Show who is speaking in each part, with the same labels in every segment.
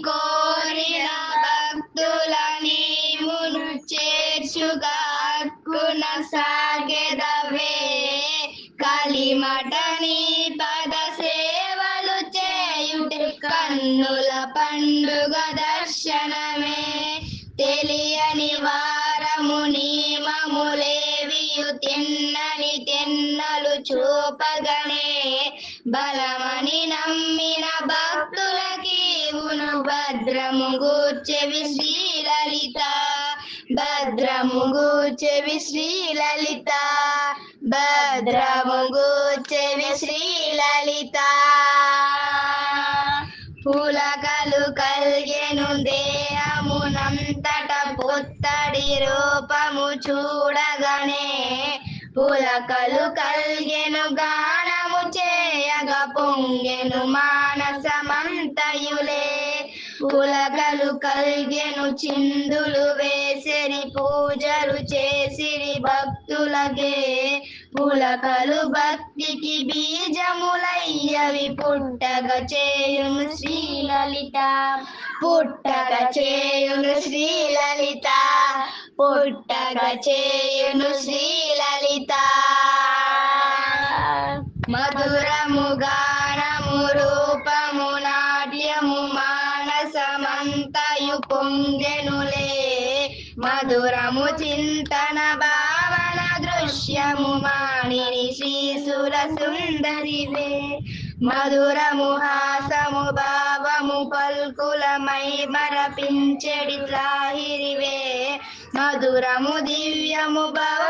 Speaker 1: కోరిన భక్తుల చేర్చుగా సాగెదవే. కలిమటని పద సేవలు చేయుట కన్నుల పండుగ దర్శనమే. తెలియని వారము నియమములేవియు తిన్నని తిన్నలు చూపగనే. బలమని భద్రము గూర్చెవి శ్రీలలిత భద్రము గూర్చెవి శ్రీలలిత భద్రము గూర్చెవి శ్రీలలిత పులకలు కల్గెను దేహమునంతట పుత్తడి రూపము చూడగనే. పులకలు కల్గెను గానము చేయగ పొంగెను మా పులకలు కల్గెను చిందులు వేసిరి పూజలు చేసిరి భక్తులకే. పులకలు భక్తికి బీజములయ్యవి పుట్టగ చేయును శ్రీలలిత. పుట్టగ చేయును శ్రీలలిత. పుట్టగ చేయును శ్రీలలిత. మధురము మానసమంతయు పొంగెనులే మధురము చింతన భావన దృశ్యము మాణిని శ్రీసుర సుందరివే. మధురము హాసము భావము పల్కులమై మరపించెడి త్రాహిరివే. మధురము దివ్యము భవ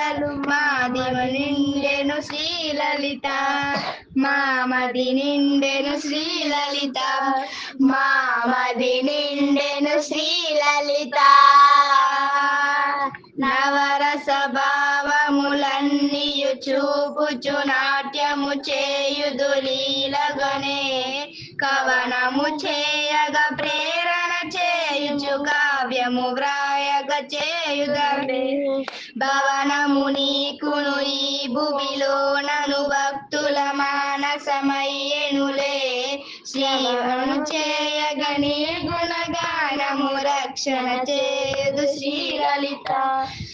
Speaker 1: లీలలు మాదిము నిండెను శ్రీలలిత. మామది నిండెను శ్రీలలిత. మామది నిండెను శ్రీలలిత. నవరస భావములన్నీయు చూపుచు నాట్యము చేయుదు లీలగనే. కవనము చేయగ ప్రేరణ చేయుచుగా. కావ్యము వ్రాయగ చేయుగనే భవనము నీకును ఈ భూమిలో నను భక్తుల మానసమయ్యనులే. శ్రీవను చేయగని గుణగానము రక్షణ చేయుదు శ్రీలలిత.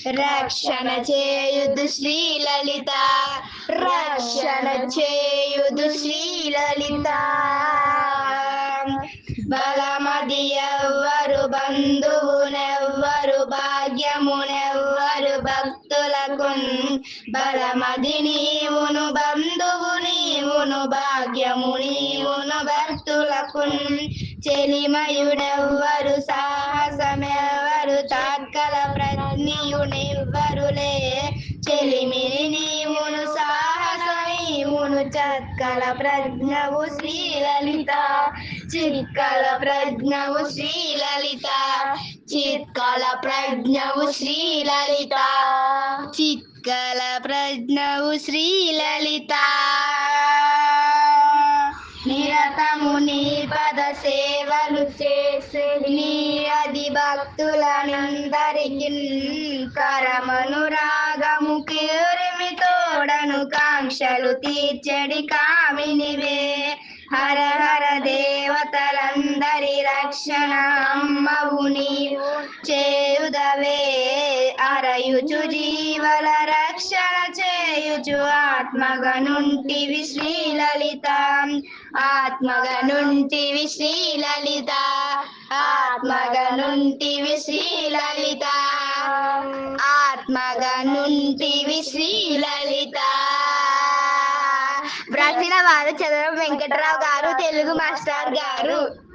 Speaker 1: రక్షణ చేయుదు శ్రీలలిత. రక్షణ చేయుదు శ్రీలలిత. బంధువునెవ్వరు భాగ్యమునెవ్వరు భక్తులకు బలమది నీవును బంధువు నీవును భాగ్యము నీవును భక్తులకు చెలిమయుడెవ్వరు సాహసమెవ్వరు తాత్కల ప్రజ్ఞయునెవ్వరులే చెలిమిని నీవును సాహసమీవును చక్కల ప్రజ్ఞవు శ్రీలలిత చిక్కల ప్రజ్ఞవు శ్రీలలిత చిత్కల ప్రజ్ఞవు శ్రీలలిత చిత్కల ప్రజ్ఞవు శ్రీలలిత నిరతము నీ పద సేవలు చేసే నీ అది భక్తులనందరికి కరమను రాగము కీరిమి తోడను కాంక్షలు తీర్చడి కామినివే. హర హర దేవతలందరి రక్షణ అమ్మవు నీవు. చేయుదవే అరయుచు జీవల రక్షణ చేయుచు ఆత్మగనుంటివి శ్రీలలిత. ఆత్మగనుంటివి శ్రీలలిత. ఆత్మగనుంటివి శ్రీలలిత. ఆత్మగనుంటివి శ్రీలలిత. వ్రాసిన వారు చదవ వెంకటరావు గారు తెలుగు మాస్టర్ గారు.